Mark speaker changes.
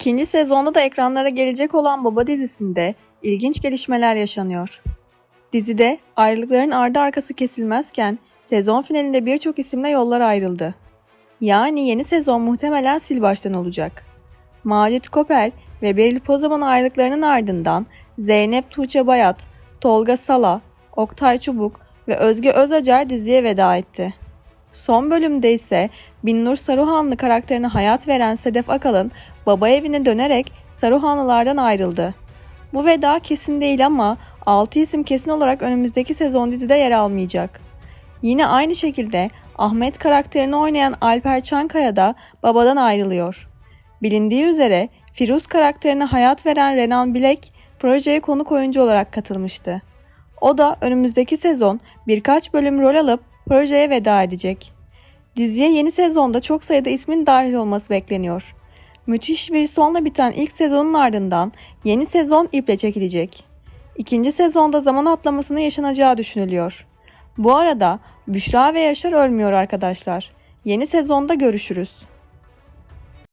Speaker 1: İkinci sezonda da ekranlara gelecek olan Baba dizisinde ilginç gelişmeler yaşanıyor. Dizide ayrılıkların ardı arkası kesilmezken sezon finalinde birçok isimle yollar ayrıldı. Yani yeni sezon muhtemelen sil baştan olacak. Macit Koper ve Beril Pozaman ayrılıklarının ardından Zeynep Tuğçe Bayat, Tolga Sala, Oktay Çubuk ve Özge Özacar diziye veda etti. Son bölümde ise Binnur Saruhanlı karakterine hayat veren Sedef Akalın baba evine dönerek Saruhanlılardan ayrıldı. Bu veda kesin değil ama 6 isim kesin olarak önümüzdeki sezon dizide yer almayacak. Yine aynı şekilde Ahmet karakterini oynayan Alper Çankaya da babadan ayrılıyor. Bilindiği üzere Firuz karakterine hayat veren Renan Bilek projeye konuk oyuncu olarak katılmıştı. O da önümüzdeki sezon birkaç bölüm rol alıp projeye veda edecek. Diziye yeni sezonda çok sayıda ismin dahil olması bekleniyor. Müthiş bir sonla biten ilk sezonun ardından yeni sezon iple çekilecek. İkinci sezonda zaman atlamasının yaşanacağı düşünülüyor. Bu arada Büşra ve Yaşar ölmüyor arkadaşlar. Yeni sezonda görüşürüz.